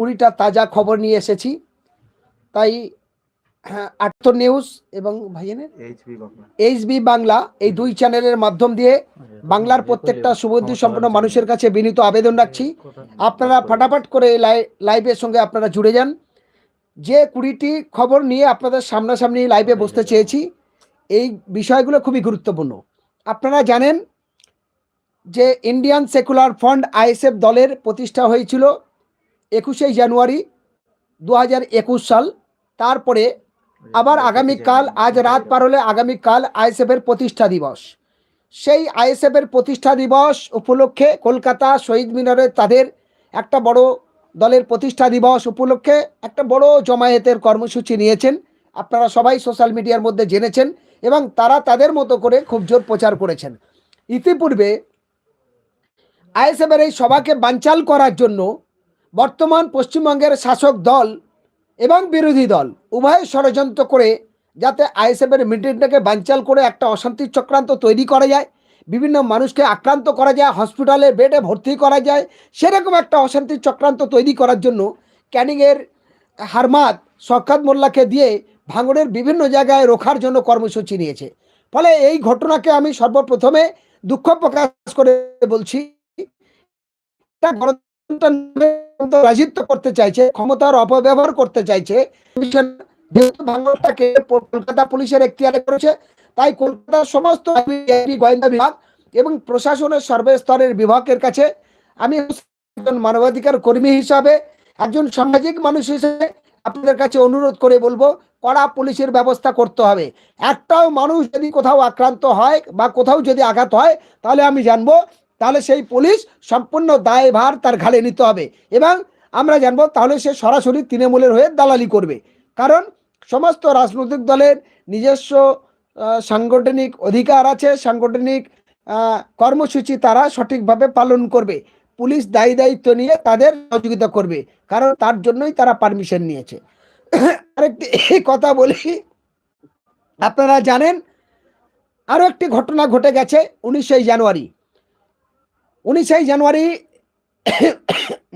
কুড়িটা তাজা খবর নিয়ে এসেছি। তাই হ্যাঁ আটত নিউজ এবং ভাইয়েনের এইচবি বাংলা। বাংলা এই দুই চ্যানেলের মাধ্যম দিয়ে বাংলার প্রত্যেকটা সুবুদ্ধি সম্পন্ন মানুষের কাছে বিনীত আবেদন রাখছি। আপনারা ফাটাফাট করে লাইভের সঙ্গে আপনারা জুড়ে যান। যে কুড়িটি খবর নিয়ে আপনাদের সামনাসামনি লাইভে বসতে চেয়েছি এই বিষয়গুলো খুবই গুরুত্বপূর্ণ। আপনারা জানেন যে ইন্ডিয়ান সেকুলার ফান্ড আইএসএফ দলের প্রতিষ্ঠা হয়েছিল একুশে জানুয়ারি দু হাজার একুশ সাল। তারপরে আবার আগামীকাল আজ রাত পার হলে আগামীকাল আইএসএফের প্রতিষ্ঠা দিবস। সেই আইএসএফের প্রতিষ্ঠা দিবস উপলক্ষে কলকাতা শহীদ মিনারে তাদের একটা বড় দলের প্রতিষ্ঠা দিবস উপলক্ষে একটা বড় জমায়েতের কর্মসূচি নিয়েছেন। আপনারা সবাই সোশ্যাল মিডিয়ার মধ্যে জেনেছেন এবং তারা তাদের মতো করে খুব জোর প্রচার করেছেন। ইতিপূর্বে আইএসএফের এই সভাকে বানচাল করার জন্য বর্তমান পশ্চিমবঙ্গের শাসক দল এবং বিরোধী দল উভয় ষড়যন্ত্র করে যাতে আইএসএফের মিটিংটাকে বানচাল করে একটা অশান্তির চক্রান্ত তৈরি করা যায়, বিভিন্ন মানুষকে আক্রান্ত করা যায়, হসপিটালে, বেডে ভর্তি করা যায়, সেরকম একটা অশান্তির চক্রান্ত তৈরি করার জন্য ক্যানিংয়ের হারমাত শখাত মোল্লাকে দিয়ে ভাঙড়ের বিভিন্ন জায়গায় রোখার জন্য কর্মসূচি নিয়েছে। ফলে এই ঘটনাকে আমি সর্বপ্রথমে দুঃখ প্রকাশ করে বলছি, এটা রাজিত্ব করতে চাইছে, ক্ষমতার অপব্যবহার করতে চাইছে। ভাঙড়টাকে কলকাতা পুলিশের এখতিয়ারে করেছে, তাই কলকাতার সমস্ত গোয়েন্দা বিভাগ এবং প্রশাসনের সর্বস্তরের বিভাগের কাছে আমি একজন মানবাধিকার কর্মী হিসাবে, একজন সামাজিক মানুষ হিসেবে আপনাদের কাছে অনুরোধ করে বলব, কড়া পুলিশের ব্যবস্থা করতে হবে। একটাও মানুষ যদি কোথাও আক্রান্ত হয় বা কোথাও যদি আঘাত হয়, তাহলে আমি জানব তাহলে সেই পুলিশ সম্পূর্ণ দায়ভার তার ঘাড়ে নিতে হবে। এবং আমরা জানব তাহলে সে সরাসরি তৃণমূলের হয়ে দালালি করবে। কারণ সমস্ত রাজনৈতিক দলের নিজস্ব সাংগঠনিক অধিকার আছে, সাংগঠনিক কর্মসূচি তারা সঠিকভাবে পালন করবে। পুলিশ দায়ী দায়িত্ব নিয়ে তাদের সহযোগিতা করবে, কারণ তার জন্যই তারা পারমিশন নিয়েছে। আরেকটি কথা বলি, আপনারা জানেন আরও একটি ঘটনা ঘটে গেছে উনিশে জানুয়ারি। উনিশে জানুয়ারি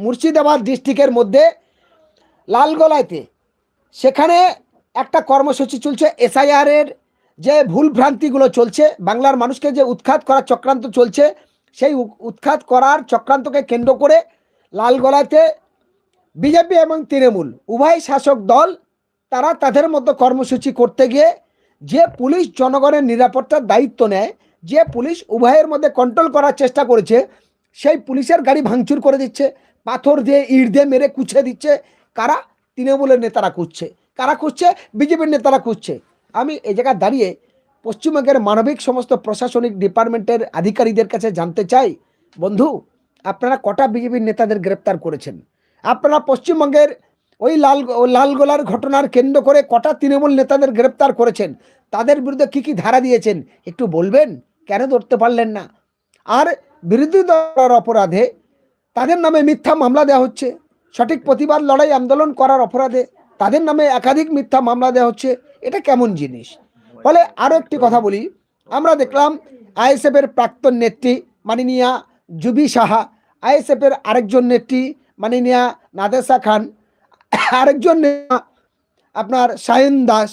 মুর্শিদাবাদ ডিস্ট্রিক্টের মধ্যে লালগোলাইতে সেখানে একটা কর্মসূচি চলছে এসআইআর এর যে ভুল ভ্রান্তিগুলো চলছে, বাংলার মানুষকে যে উৎখাত করার চক্রান্ত চলছে, সেই উৎখাত করার চক্রান্তকে কেন্দ্র করে লালগোলাতে বিজেপি এবং তৃণমূল উভয় শাসক দল, তারা তাদের মতো কর্মসূচি করতে গিয়ে যে পুলিশ জনগণের নিরাপত্তার দায়িত্ব নেয় যে পুলিশ উভয়ের মধ্যে কন্ট্রোল করার চেষ্টা করেছে, সেই পুলিশের গাড়ি ভাঙচুর করে দিচ্ছে, পাথর দিয়ে ইট দিয়ে মেরে কুছে দিচ্ছে। কারা? তৃণমূলের নেতারা খুঁজছে। কারা খুঁজছে? বিজেপির নেতারা খুঁজছে। আমি এই জায়গায় দাঁড়িয়ে পশ্চিমবঙ্গের মানবিক সমস্ত প্রশাসনিক ডিপার্টমেন্টের আধিকারিকদের কাছে জানতে চাই। বন্ধু, আপনারা কটা বিজেপির নেতাদের গ্রেপ্তার করেছেন? আপনারা পশ্চিমবঙ্গের ওই লাল লালগোলার ঘটনার কেন্দ্র করে কটা তৃণমূল নেতাদের গ্রেপ্তার করেছেন? তাদের বিরুদ্ধে কি কি ধারা দিয়েছেন? একটু বলবেন? কেন ধরতে পারলেন না? আর বিরোধী দলের অপরাধে তাদের নামে মিথ্যা মামলা দেওয়া হচ্ছে। সঠিক প্রতিবাদ লড়াই আন্দোলন করার অপরাধে তাদের নামে একাধিক মিথ্যা মামলা দেওয়া হচ্ছে। এটা কেমন জিনিস? ফলে আরও একটি কথা বলি। আমরা দেখলাম আইএসএফের প্রাক্তন নেত্রী মাননীয়া জুবি সাহা আইএসএফের আরেকজন নেত্রী মাননীয়া নাদেসা খান, আরেকজন আপনার সায়ন দাস,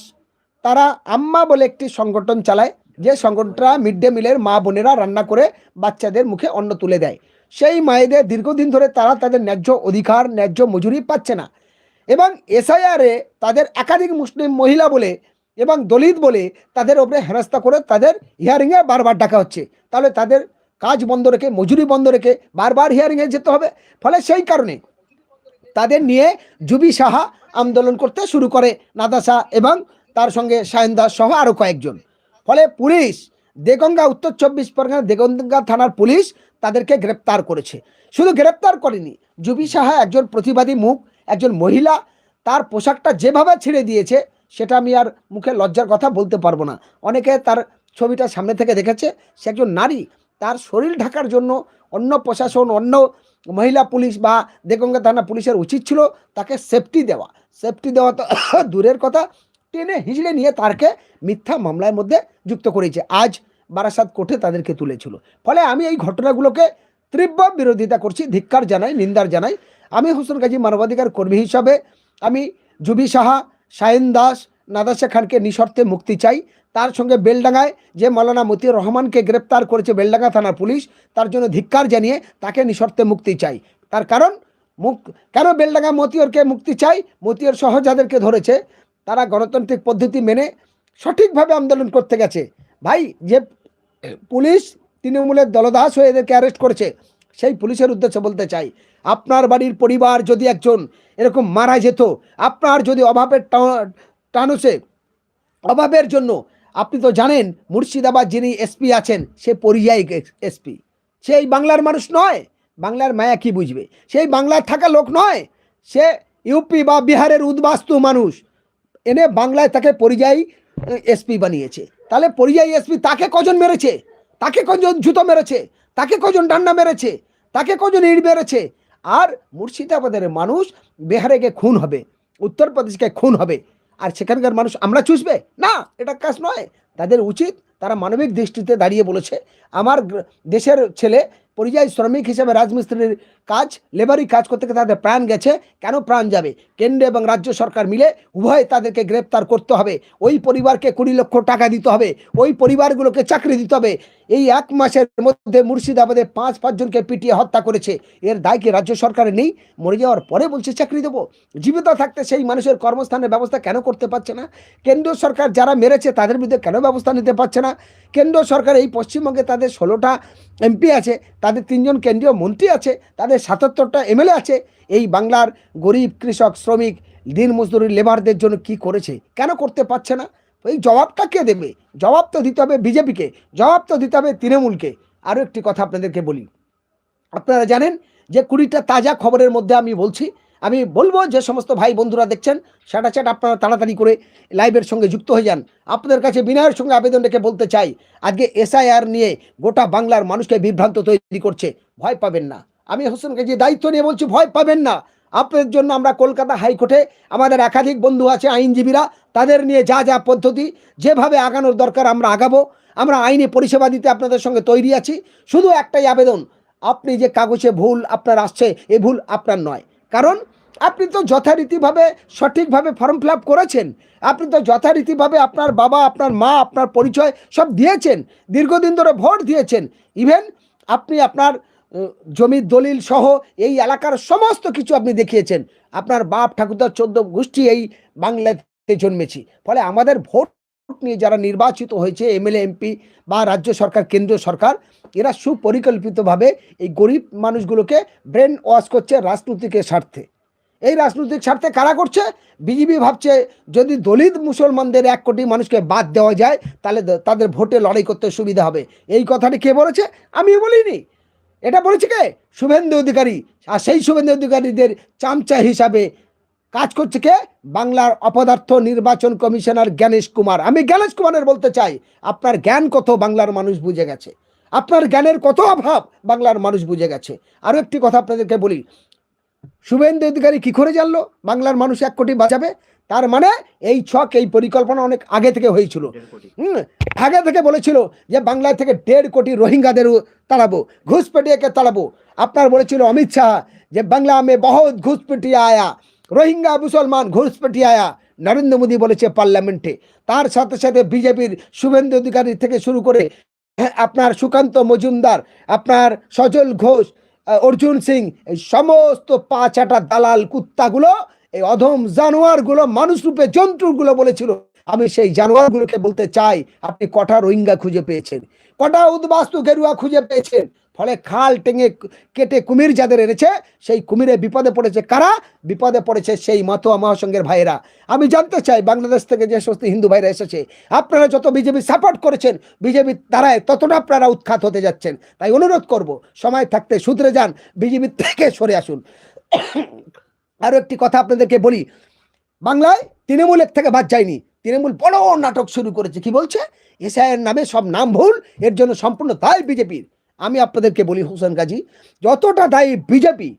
তারা আম্মা বলে একটি সংগঠন চালায়। যে সংগঠনটা মিড ডে মিলের মা বোনেরা রান্না করে বাচ্চাদের মুখে অন্ন তুলে দেয়। সেই মায়েদের দীর্ঘদিন ধরে তারা তাদের ন্যায্য অধিকার, ন্যায্য মজুরি পাচ্ছে না। এবং এসআইআরে তাদের একাধিক মুসলিম মহিলা বলে এবং দলিত বলে তাদের ওপরে হেনস্থা করে তাদের হিয়ারিংয়ে বারবার ডাকা হচ্ছে। তাহলে তাদের কাজ বন্ধ রেখে, মজুরি বন্ধ রেখে বারবার হিয়ারিংয়ে যেতে হবে। ফলে সেই কারণে তাদের নিয়ে জুবি সাহা আন্দোলন করতে শুরু করে নাদাসা এবং তার সঙ্গে সায়ন সহ আরও কয়েকজন। ফলে পুলিশ দেগঙ্গা উত্তর চব্বিশ পরগনা দেগঙ্গা থানার পুলিশ তাদেরকে গ্রেপ্তার করেছে। শুধু গ্রেপ্তার করেনি, জুবি সাহা একজন প্রতিবাদী মুখ, একজন মহিলা, তার পোশাকটা যেভাবে ছেড়ে দিয়েছে, সেটা আমি আর মুখে লজ্জার কথা বলতে পারব না। অনেকে তার ছবিটা সামনে থেকে দেখেছে, সে একজন নারী, তার শরীর ঢাকার জন্য অন্য প্রশাসন, অন্য মহিলা পুলিশ বা দেগঙ্গা থানা পুলিশের উচিত ছিল তাকে সেফটি দেওয়া। সেফটি দেওয়া তো দূরের কথা টেনে হিঁচড়ে নিয়ে তারকে মিথ্যা মামলার মধ্যে যুক্ত করেছে। আজ বারাসাত কোর্টে তাদেরকে তুলেছিল। ফলে আমি এই ঘটনাগুলোকে তীব্র বিরোধিতা করছি, ধিক্কার জানাই নিন্দার জানাই। আমি হোসেন গাজী মানবাধিকার কর্মী হিসাবে আমি জুবি সাহা, শাহিন দাস নাদাসা খানকে নিঃশর্তে মুক্তি চাই। তার সঙ্গে বেলডাঙ্গায় যে মৌলানা মতিউর রহমানকে গ্রেপ্তার করেছে বেলডাঙ্গা থানার পুলিশ, তার জন্য ধিক্কার জানিয়ে তাকে নিঃশর্তে মুক্তি চাই। তার কারণ মুখ কেন বেলডাঙ্গা মতিয়রকে মুক্তি চাই? মতিয়র সহ যাদেরকে ধরেছে। তারা গণতান্ত্রিক পদ্ধতি মেনে সঠিকভাবে আন্দোলন করতে গেছে। ভাই, যে পুলিশ তৃণমূলের দলদাস হয়ে এদেরকে অ্যারেস্ট করেছে, সেই পুলিশের উদ্দেশ্যে বলতে চাই, আপনার বাড়ির পরিবার যদি একজন এরকম মারা যেত, আপনার যদি অভাবের টানুসে, অভাবের জন্য, আপনি তো জানেন মুর্শিদাবাদ যিনি এসপি আছেন, সে পরিযায়ী এসপি সেই বাংলার মানুষ নয়, বাংলার মায়া কি বুঝবে? সেই বাংলার থাকা লোক নয়, সে ইউপি বা বিহারের উদ্বাস্তু মানুষ। এনে বাংলায় তাকে পরিযায়ী এসপি বানিয়েছে। তাহলে পরিযায়ী এসপি তাকে কজন মেরেছে? তাকে কজন জুতো মেরেছে? তাকে কজন ডান্ডা মেরেছে? তাকে কজন ইট মেরেছে? আর মুর্শিদাবাদের মানুষ বিহারে গিয়ে খুন হবে, উত্তরপ্রদেশকে খুন হবে। আর সেখানকার মানুষ আমরা চুষবে? না, এটা কাজ নয়। তাদের উচিত, তারা মানবিক দৃষ্টিতে দাঁড়িয়ে বলেছে, আমার দেশের ছেলে পরিযায়ী শ্রমিক হিসেবে রাজমিস্ত্রির কাজ লেবারি কাজ করতে গিয়ে তাদের প্রাণ গেছে। কেন প্রাণ যাবে? কেন্দ্র এবং রাজ্য সরকার মিলে উভয় তাদেরকে গ্রেপ্তার করতে হবে। ওই পরিবারকে কুড়ি লক্ষ টাকা দিতে হবে। ওই পরিবারগুলোকে চাকরি দিতে হবে। এই এক মাসের মধ্যে মুর্শিদাবাদে পাঁচ পাঁচজনকে পিটিয়ে হত্যা করেছে। এর দায় কি রাজ্য সরকারের নেই? মরে যাওয়ার পরে বলছে, চাকরি দেবো। জীবিত থাকতে সেই মানুষের কর্মস্থানের ব্যবস্থা কেন করতে পারছে না? কেন্দ্র সরকার যারা মেরেছে, তাদের বিরুদ্ধে কেন ব্যবস্থা নিতে পারছে না? কেন্দ্র সরকার এই পশ্চিমবঙ্গে তাদের ষোলোটা এমপি আছে। তাদের তিনজন কেন্দ্রীয় মন্ত্রী আছে। তাদের সাতাত্তরটা এমএলএ আছে। এই বাংলার গরিব কৃষক, শ্রমিক দিন মজদুরি লেবারদের জন্য কি করেছে? কেন করতে পারছে না? এই জবাবটা কে দেবে? জবাব তো দিতে হবে বিজেপিকে, জবাব তো দিতে হবে তৃণমূলকে। আরও একটি কথা আপনাদেরকে বলি। আপনারা জানেন যে কুড়িটা তাজা খবরের মধ্যে আমি বলছি। আমি বলব যে সমস্ত ভাই বন্ধুরা দেখছেন সেটা চ্যাট আপনারা তাড়াতাড়ি করে লাইভের সঙ্গে যুক্ত হয়ে যান। আপনাদের কাছে বিনয়ের সঙ্গে আবেদন রেখে বলতে চাই, আজকে এসআইআর নিয়ে গোটা বাংলার মানুষকে বিভ্রান্ত তৈরি করছে। ভয় পাবেন না। আমি হোসেনকে যে দায়িত্ব নিয়ে বলছি, ভয় পাবেন না। আপনাদের জন্য আমরা কলকাতা হাইকোর্টে আমাদের একাধিক বন্ধু আছে, আইনজীবীরা, তাদের নিয়ে যা যা পদ্ধতি, যেভাবে আগানোর দরকার আমরা আগাবো। আমরা আইনি পরিষেবা দিতে আপনাদের সঙ্গে তৈরি আছি। শুধু একটাই আবেদন, আপনি যে কাগজে ভুল আপনার আসছে, এ ভুল আপনার নয়। কারণ, আপনি তো যথারীতিভাবে সঠিকভাবে ফর্ম ফিল করেছেন। আপনি তো যথারীতিভাবে আপনার বাবা, আপনার মা, আপনার পরিচয় সব দিয়েছেন। দীর্ঘদিন ধরে ভোট দিয়েছেন। ইভেন, আপনি আপনার জমির দলিল সহ এই এলাকার সমস্ত কিছু আপনি দেখিয়েছেন। আপনার বাপ ঠাকুরদার চোদ্দ গোষ্ঠী এই বাংলাতে জন্মেছি। ফলে আমাদের ভোট নিয়ে যারা নির্বাচিত হয়েছে, এমএলএ, এমপি বা রাজ্য সরকার, কেন্দ্রীয় সরকার, এরা সুপরিকল্পিতভাবে এই গরিব মানুষগুলোকে ব্রেন ওয়াশ করছে রাজনৈতিকের স্বার্থে। এই রাজনৈতিক স্বার্থে কারা করছে? বিজেপি ভাবছে, যদি দলিত মুসলমানদের এক কোটি মানুষকে বাদ দেওয়া যায়, তাহলে তাদের ভোটে লড়াই করতে সুবিধা হবে। এই কথাটি কে বলেছে? আমি বলিনি। এটা বলেছে কে? শুভেন্দু অধিকারী। আর সেই শুভেন্দু অধিকারীদের চামচা হিসাবে কাজ করছে কে? বাংলার অপদার্থ নির্বাচন কমিশনার জ্ঞানেশ কুমার। আমি জ্ঞানেশ কুমারের বলতে চাই, আপনার জ্ঞান কত বাংলার মানুষ বুঝে গেছে? আপনার জ্ঞানের কত অভাব বাংলার মানুষ বুঝে গেছে? আরও একটি কথা আপনাদেরকে বলি শুভেন্দু অধিকারী কি করে জানলো? বাংলার মানুষ এক কোটি বাঁচাবে। তার মানে এই ছক এই পরিকল্পনা অনেক আগে থেকে হয়েছিল। হুম আগে থেকে বলেছিল যে বাংলা থেকে দেড় কোটি রোহিঙ্গাদের তাড়াবো ঘুষপেটিয়াকে তাড়াবো। আপনার বলেছিল অমিত শাহ যে বাংলা মে বহুত ঘুষপেটিয়া আয়া রোহিঙ্গা মুসলমান ঘুষপেটিয়া আয়া নরেন্দ্র মোদী বলেছে পার্লামেন্টে। তার সাথে সাথে বিজেপির শুভেন্দু অধিকারী থেকে শুরু করে হ্যাঁ, আপনার সুকান্ত মজুমদার আপনার সজল ঘোষ অর্জুন সিং, এই সমস্ত পা চাটা দালাল কুত্তাগুলো, এই অধম জানোয়ারগুলো, মানুষ রূপে জন্তুগুলো বলেছিল। আমি সেই জানোয়ারগুলোকে বলতে চাই, আপনি কটা রোহিঙ্গা খুঁজে পেয়েছেন? কটা উদ্বাস্তু গেরুয়া খুঁজে পেয়েছেন? ফলে খাল টেঙে কেটে কুমির যাদের এনেছে, সেই কুমিরে বিপদে পড়েছে কারা? বিপদে পড়েছে সেই মাতোয়া মহাসংঘের ভাইয়েরা। আমি জানতে চাই, বাংলাদেশ থেকে যে সমস্ত হিন্দু ভাইরা এসেছে, আপনারা যত বিজেপি সাপোর্ট করেছেন, বিজেপি তারাই ততটা আপনারা উৎখাত হতে যাচ্ছেন। তাই অনুরোধ করব, সময় থাকতে শুধরে যান, বিজেপি থেকে সরে আসুন। আরও একটি কথা আপনাদেরকে বলি, বাংলায় তৃণমূলের থেকে বাদ যায়নি। তৃণমূল বড় নাটক শুরু করেছে, কি বলছে? এসআইয়ের নামে সব নাম ভুল, এর জন্য সম্পূর্ণ দায় বিজেপির। আমি আপনাদেরকে বলি হোসেন গাজী যতটা দায়ী বিজেপি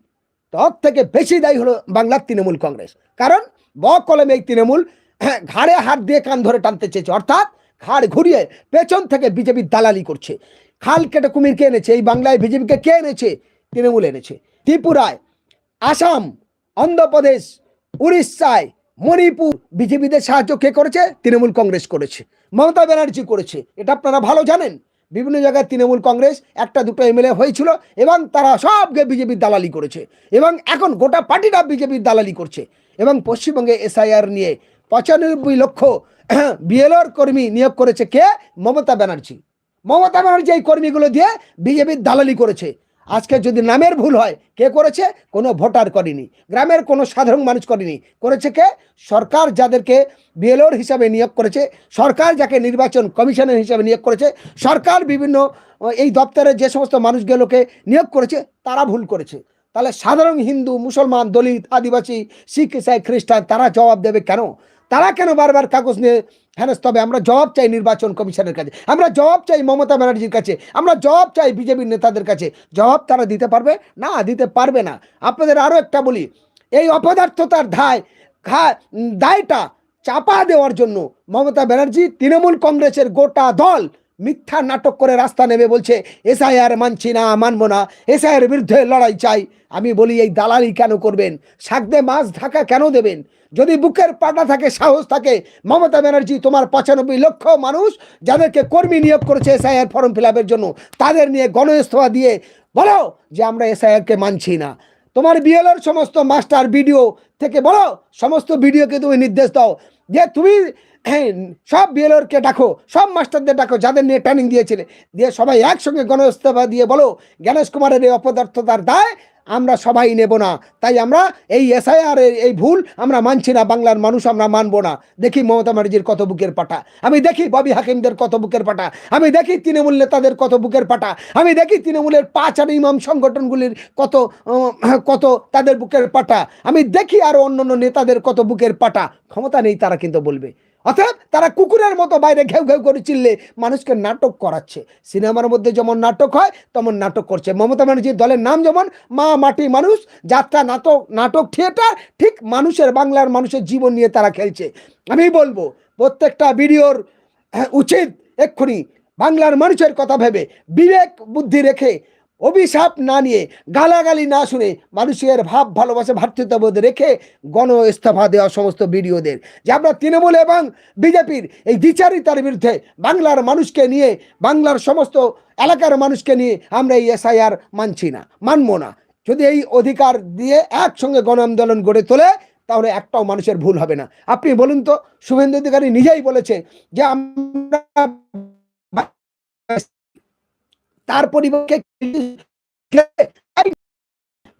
তত থেকে বেশি দায়ী হলো বাংলার তৃণমূল কংগ্রেস। কারণ ব কলমে এই তৃণমূল হ্যাঁ, ঘাড়ে হাত দিয়ে কান ধরে টানতে চেয়েছে। অর্থাৎ ঘাড় ঘুরিয়ে পেছন থেকে বিজেপি দালালি করছে। খাল কেটে কুমির কে এনেছে? এই বাংলায় বিজেপিকে কে এনেছে? তৃণমূল এনেছে। ত্রিপুরায় আসাম অন্ধ্রপ্রদেশ উড়িষ্যায় মণিপুর বিজেপিদের সাহায্য কে করেছে? তৃণমূল কংগ্রেস করেছে। মমতা ব্যানার্জি করেছে। এটা আপনারা ভালো জানেন। বিভিন্ন জায়গায় তৃণমূল কংগ্রেস, একটা দুটো এমএলএ হয়েছিল এবং তারা সবকে বিজেপির দালালি করেছে এবং এখন গোটা পার্টিটা বিজেপির দালালি করছে এবং পশ্চিমবঙ্গে এসআইআর নিয়ে পঁচানব্বই লক্ষ বিএলওর কর্মী নিয়োগ করেছে কে? মমতা ব্যানার্জি। মমতা ব্যানার্জি এই কর্মীগুলো দিয়ে বিজেপির দালালি করেছে। আজকে যদি নামের ভুল হয়, কে করেছে? কোনো ভোটার করেনি। গ্রামের কোনো সাধারণ মানুষ করেনি। করেছে কে? সরকার যাদেরকে বিএলওর হিসাবে নিয়োগ করেছে, সরকার যাকে নির্বাচন কমিশনের হিসাবে নিয়োগ করেছে, সরকার বিভিন্ন এই দপ্তরে যে সমস্ত মানুষগুলোকে নিয়োগ করেছে, তারা ভুল করেছে। তাহলে সাধারণ হিন্দু, মুসলমান, দলিত, আদিবাসী, শিখ, ইসাই, খ্রিস্টান, তারা জবাব দেবে কেন? তারা কেন বারবার কাগজ নিয়ে হেনস্ত আমরা জবাব চাই নির্বাচন কমিশনের কাছে। আমরা জবাব চাই মমতা ব্যানার্জির কাছে। আমরা জবাব চাই বিজেপির নেতাদের কাছে। জবাব তারা দিতে পারবে? না, দিতে পারবে না। আপনাদের আরও একটা বলি, এই অপদার্থতার ধায় দায়টা চাপা দেওয়ার জন্য মমতা ব্যানার্জি তৃণমূল কংগ্রেসের গোটা দল মিথ্যা নাটক করে রাস্তা নেবে বলছে, এসআইআর মানছি না, মানবো না, এসআইআর বিরুদ্ধে লড়াই চাই। আমি বলি, এই দালালি কেন করবেন? শাকদে মাছ ঢাকা কেন দেবেন? যদি বুকের পাটা থাকে, সাহস থাকে, মমতা ব্যানার্জি তোমার পঁচানব্বই লক্ষ মানুষ যাদেরকে কর্মী নিয়োগ করেছে এসআইআর ফর্ম ফিল জন্য, তাদের নিয়ে গণইস্তফা দিয়ে বলো যে আমরা এসআইআরকে মানছি না। তোমার বিএলওর সমস্ত মাস্টার ভিডিও থেকে বলো, সমস্ত ভিডিওকে তুমি নির্দেশ দাও যে তুমি সব বিএলওরকে ডাকো, সব মাস্টারদের ডাকো, যাদের নিয়ে ট্রেনিং দিয়েছিলে। দিয়ে সবাই একসঙ্গে গণইস্তফা দিয়ে বলো, জ্ঞানেশ কুমারের এই অপদার্থতার দায় আমরা সবাই নেব না। তাই আমরা এই এসআইআর এই ভুল আমরা মানছি না, বাংলার মানুষ আমরা মানবো না। দেখি মমতা ব্যানার্জির কত বুকের পাটা। আমি দেখি ববি হাকিমদের কত বুকের পাটা। আমি দেখি তৃণমূল নেতাদের কত বুকের পাটা। আমি দেখি তৃণমূলের পাঁচ আর ইমাম সংগঠনগুলির কত কত তাদের বুকের পাটা। আমি দেখি আরও অন্যান্য নেতাদের কত বুকের পাটা। ক্ষমতা নেই তারা কিন্তু বলবে। অর্থাৎ তারা কুকুরের মতো বাইরে ঘেউ ঘেউ করে চিল্লে মানুষকে নাটক করাচ্ছে। সিনেমার মধ্যে যেমন নাটক হয় তেমন নাটক করছে। মমতা ব্যানার্জির দলের নাম যেমন মা মাটি মানুষ যাত্রা নাটক নাটক থিয়েটার ঠিক মানুষের বাংলার মানুষের জীবন নিয়ে তারা খেলছে। আমি বলব প্রত্যেকটা ভিডিওর হ্যাঁ, উচিত এক্ষুনি বাংলার মানুষের কথা ভেবে বিবেক বুদ্ধি রেখে অভিশাপ না নিয়ে, গালাগালি না শুনে মানুষের ভাব, ভালোবাসা ভ্রাতৃত্ববোধ রেখে গণ ইস্তফা দেওয়া সমস্ত ভিডিওদের যে আমরা তৃণমূল এবং বিজেপির এই দ্বিচারিতার বিরুদ্ধে বাংলার মানুষকে নিয়ে, বাংলার সমস্ত এলাকার মানুষকে নিয়ে আমরা এই এসআইআর মানছি না, মানবো না। যদি এই অধিকার দিয়ে একসঙ্গে গণ আন্দোলন গড়ে তোলে, তাহলে একটাও মানুষের ভুল হবে না। আপনি বলুন তো, শুভেন্দু অধিকারী নিজেই বলেছে যে আমরা তার পরিবর্তে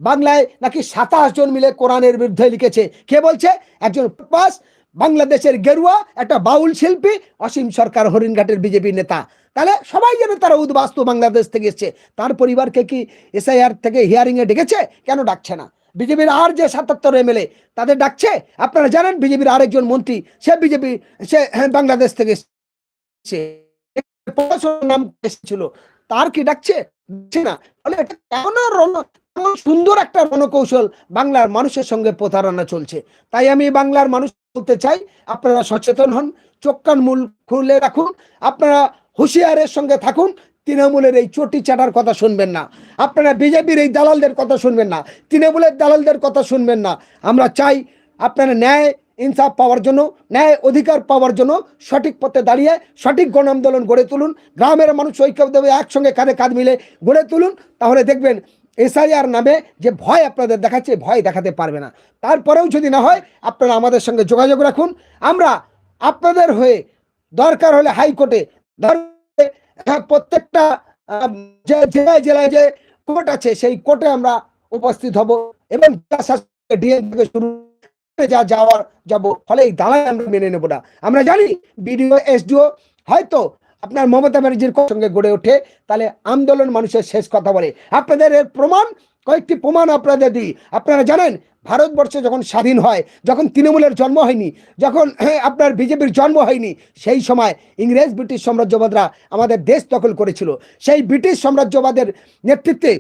বাংলায় নাকি সাতাশ জন মিলে কোরআনের বিরুদ্ধে লিখেছে। কে বলছে? একজন বাংলাদেশের গেরুয়া, একটা বাউল শিল্পী, অসীম সরকার, হরিণঘাটের বিজেপি নেতা। তাহলে সবাই যেন তারা উদ্বাস্তু বাংলাদেশ থেকে এসছে। তার পরিবারকে কি এসআইআর থেকে হিয়ারিং এ ডেকেছে? কেন ডাকছে না? বিজেপির আর যে সাতাত্তর এমএলএ, তাদের ডাকছে? আপনারা জানেন বিজেপির আরেকজন মন্ত্রী, সে বিজেপি, সে বাংলাদেশ থেকে এসছে। নাম এসেছিল? তার কি ডাকছে? না। ফলে রণ- কেমন সুন্দর একটা রণকৌশল বাংলার মানুষের সঙ্গে প্রতারণা চলছে। তাই আমি বাংলার মানুষ বলতে চাই, আপনারা সচেতন হন, চোখ কান মূল খুলে রাখুন, আপনারা হুঁশিয়ারের সঙ্গে থাকুন, তৃণমূলের এই চটি চাটার কথা শুনবেন না। আপনারা বিজেপির এই দালালদের কথা শুনবেন না, তৃণমূলের দালালদের কথা শুনবেন না। আমরা চাই আপনারা ন্যায় ইনসাফ পাওয়ার জন্য, ন্যায় অধিকার পাওয়ার জন্য সঠিক পথে দাঁড়িয়ে সঠিক গণ আন্দোলন গড়ে তুলুন, গ্রামের মানুষ ঐক্যভাবে একসঙ্গে কাঁধে কাঁধ মিলে গড়ে তুলুন। তাহলে দেখবেন এসআইআর নামে যে ভয় আপনাদের দেখাচ্ছে ভয় দেখাতে পারবে না। তারপরেও যদি না হয়, আপনারা আমাদের সঙ্গে যোগাযোগ রাখুন। আমরা আপনাদের হয়ে দরকার হলে হাইকোর্টে প্রত্যেকটা যে জেলায় জেলায় যে কোর্ট আছে, সেই কোর্টে আমরা উপস্থিত হব এবং ডিএম থেকে শুরু যা যাওয়ার যাব। ফলে এই দালাল আমরা মেনে নেব না। আমরা জানি বিডিও, এসডিও, হয়তো আপনার মমতা ব্যানার্জির সঙ্গে গড়ে ওঠে। তাহলে আন্দোলন মানুষের শেষ কথা বলে। আপনাদের এর প্রমাণ? কয়েকটি প্রমাণ আপনাদের দিই। আপনারা জানেন, ভারতবর্ষে যখন স্বাধীন হয়, যখন তৃণমূলের জন্ম হয়নি, যখন আপনার বিজেপির জন্ম হয়নি, সেই সময় ইংরেজ, ব্রিটিশ সাম্রাজ্যবাদরা আমাদের দেশ দখল করেছিল। সেই ব্রিটিশ সাম্রাজ্যবাদের নেতৃত্বে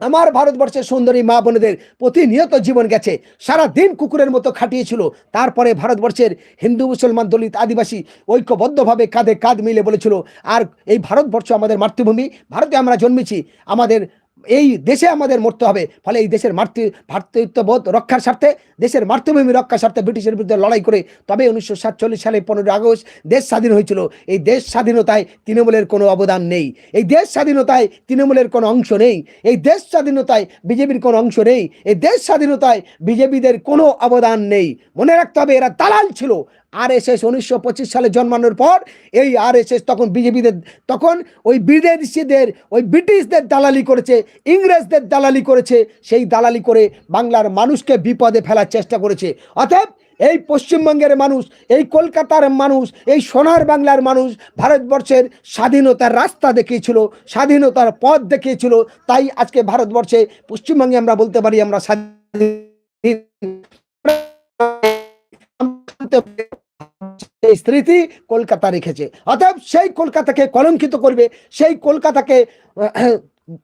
আমার ভারতবর্ষের সুন্দরী মা বোনেদের প্রতিনিয়ত জীবন গেছে। সারা দিন কুকুরের মতো খাটিয়েছিল। তারপরে ভারতবর্ষের হিন্দু, মুসলমান, দলিত, আদিবাসী ঐক্যবদ্ধভাবে কাঁধে কাঁধ মিলে বলেছিল, আর এই ভারতবর্ষ আমাদের মাতৃভূমি, ভারতে আমরা জন্মেছি, আমাদের এই দেশে আমাদের মরতে হবে। ফলে এই দেশের মাতৃ, ভাতৃত্ববোধ রক্ষার স্বার্থে দেশের মাতৃভূমি রক্ষার স্বার্থে ব্রিটিশের বিরুদ্ধে লড়াই করে তবে উনিশশো সাতচল্লিশ সালে পনেরোই আগস্ট দেশ স্বাধীন হয়েছিল। এই দেশ স্বাধীনতায় তৃণমূলের কোনো অবদান নেই। এই দেশ স্বাধীনতায় তৃণমূলের কোনো অংশ নেই। এই দেশ স্বাধীনতায় বিজেপির কোনো অংশ নেই। এই দেশ স্বাধীনতায় বিজেপিদের কোনো অবদান নেই। মনে রাখতে হবে এরা দালাল ছিল। আর এস এস উনিশশো পঁচিশ সালে জন্মানোর পর এই আর এস এস তখন বিজেপিদের, তখন ওই বিদেশিদের, ওই ব্রিটিশদের দালালি করেছে, ইংরেজদের দালালি করেছে, সেই দালালি করে বাংলার মানুষকে বিপদে ফেলার চেষ্টা করেছে। অতএব এই পশ্চিমবঙ্গের মানুষ, এই কলকাতার মানুষ, এই সোনার বাংলার মানুষ ভারতবর্ষের স্বাধীনতার রাস্তা দেখিয়েছিল, স্বাধীনতার পথ দেখিয়েছিল। তাই আজকে ভারতবর্ষে, পশ্চিমবঙ্গে আমরা বলতে পারি আমরা স্বাধীন। সেই স্মৃতি কলকাতা রেখেছে। অতএব সেই কলকাতাকে কলঙ্কিত করবে, সেই কলকাতাকে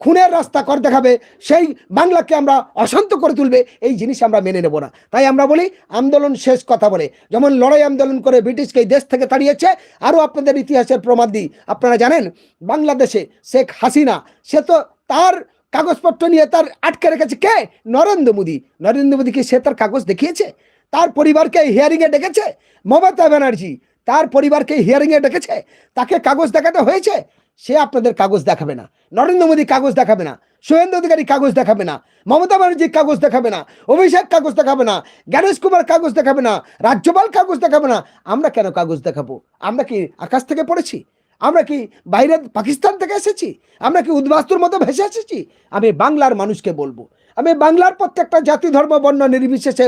খুনের রাস্তা কর দেখাবে, সেই বাংলাকে আমরা অশান্ত করে তুলবে, এই জিনিস আমরা মেনে নেব না। তাই আমরা বলি, আন্দোলন শেষ কথা বলে। যেমন লড়াই আন্দোলন করে ব্রিটিশকে এই দেশ থেকে তাড়িয়েছে, আরও আপনাদের ইতিহাসের প্রমাণ দিই। আপনারা জানেন, বাংলাদেশে শেখ হাসিনা, সে তো তার কাগজপত্র নিয়ে তার আটকে রেখেছে কে? নরেন্দ্র মোদী। নরেন্দ্র মোদী কি সে তার কাগজ দেখিয়েছে? তার পরিবারকে হিয়ারিংয়ে ডেকেছে মমতা ব্যানার্জি। তার পরিবারকে হিয়ারিংয়ে ডেকেছে। তাকে কাগজ দেখাতে হয়েছে, সে আপনাদের কাগজ দেখাবে না। নরেন্দ্র মোদী কাগজ দেখাবে না, শুভেন্দু অধিকারী কাগজ দেখাবে না, মমতা ব্যানার্জি কাগজ দেখাবে না, অভিষেক কাগজ দেখাবে না জ্ঞানেশ কুমার কাগজ দেখাবে না, রাজ্যপাল কাগজ দেখাবে না। আমরা কেন কাগজ দেখাবো? আমরা কি আকাশ থেকে পড়েছি? আমরা কি বাইরে পাকিস্তান থেকে এসেছি? আমরা কি উদ্বাস্তুর মতো ভেসে এসেছি? আমি বাংলার মানুষকে বলব। আমি বাংলার প্রত্যেকটা জাতি, ধর্ম, বর্ণ নির্বিশেষে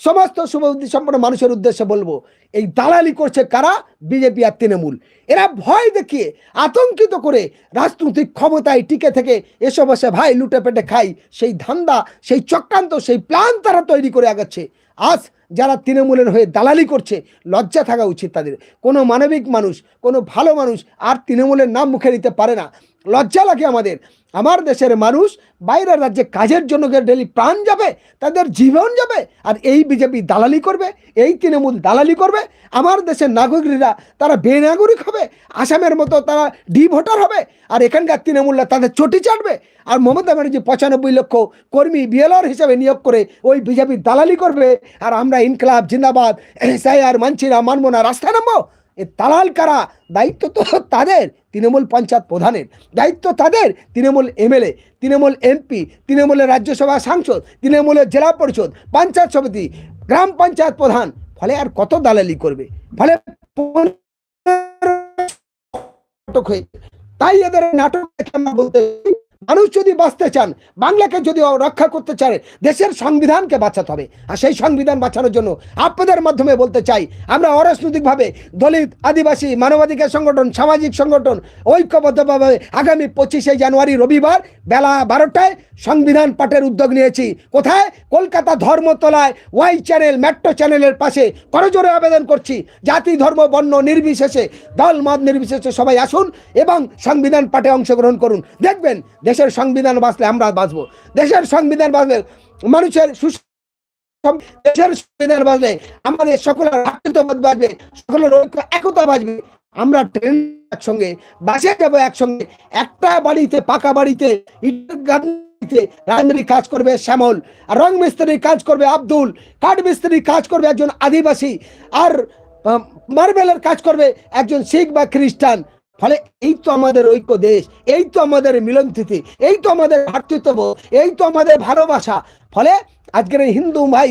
সমস্ত শুভবুদ্ধি সম্পন্ন মানুষের উদ্দেশ্যে বলব, এই দালালি করছে কারা? বিজেপি আর তৃণমূল। এরা ভয় দেখিয়ে আতঙ্কিত করে রাজনৈতিক ক্ষমতায় টিকে থেকে এসে বসে ভাই লুটে পেটে খাই, সেই ধান্দা, সেই চক্রান্ত, সেই প্ল্যান তারা তৈরি করে আগাচ্ছে। আজ যারা তৃণমূলের হয়ে দালালি করছে, লজ্জা থাকা উচিত তাদের। কোনো মানবিক মানুষ, কোনো ভালো মানুষ আর তৃণমূলের নাম মুখে নিতে পারে না। লজ্জা লাগে আমাদের। আমার দেশের মানুষ বাইরের রাজ্যে কাজের জন্য ডেলি প্রাণ যাবে, তাদের জীবন যাবে, আর এই বিজেপি দালালি করবে, এই তৃণমূল দালালি করবে, আমার দেশের নাগরিকরা তারা বেনাগরিক হবে, আসামের মতো তারা ডি ভোটার হবে, আর এখানকার তৃণমূলরা তাদের চটি চাটবে, আর মমতা ব্যানার্জি পঁচানব্বই লক্ষ কর্মী বিএলআর হিসেবে নিয়োগ করে ওই বিজেপি দালালি করবে, আর আমরা ইনকলাব, জিন্দাবাদ, এসআইআর মানছি না মানবো না রাস্তায় নামবো। এ দালাল কারা? দায়িত্ব তো তাদের, তৃণমূল পঞ্চায়েত প্রধানের। দায়িত্ব তাদের, তৃণমূল এমএলএ, তৃণমূল এমপি তৃণমূলের রাজ্যসভা সাংসদ তৃণমূলের জেলা পরিষদ, পঞ্চায়েত সমিতি, গ্রাম পঞ্চায়েত প্রধান। ফলে আর কত দালালি করবে? ফলে তাই এদের নাটক বলতে মানুষ যদি বাঁচতে চান, বাংলাকে যদি রক্ষা করতে চায়, দেশের সংবিধানকে বাঁচাতে হবে। আর সেই সংবিধান বাঁচানোর জন্য আপনাদের মাধ্যমে বলতে চাই, আমরা অরাজনৈতিকভাবে দলিত, আদিবাসী, মানবাধিকার সংগঠন, সামাজিক সংগঠন ঐক্যবদ্ধভাবে আগামী পঁচিশে জানুয়ারি রবিবার বেলা বারোটায় সংবিধান পাঠের উদ্যোগ নিয়েছি। কোথায়? কলকাতা ধর্মতলায় ওয়াই চ্যানেল, মেট্রো চ্যানেলের পাশে করজোরে আবেদন করছি। জাতি, ধর্ম, বর্ণ নির্বিশেষে, দল, মত নির্বিশেষে সবাই আসুন এবং সংবিধান পাঠে অংশগ্রহণ করুন। দেখবেন দেশের সংবিধান বাঁচলে আমরা বাঁচবো। দেশের সংবিধান বাঁচলে মানুষের দেশের সংবিধান বাঁচলে আমাদের সকলের ভাতৃত্ববোধ বাঁচবে, সকলের ঐক্য, একতা বাঁচবে। আমরা ট্রেন একসঙ্গে, বাসে যাব একসঙ্গে, একটা বাড়িতে, পাকা বাড়িতে, ইটের কাজ করবে শ্যামল, আর রং মিস্ত্রির কাজ করবে আব্দুল, কাঠ মিস্ত্রির কাজ করবে একজন আদিবাসী, আর মার্বেলের কাজ করবে একজন শিখ বা খ্রিস্টান। ফলে এই তো আমাদের ঐক্য দেশ, এই তো আমাদের মিলন তিথি এই তো আমাদের ভ্রাতৃত্ব এই তো আমাদের ভালোবাসা। ফলে আজকের হিন্দু ভাই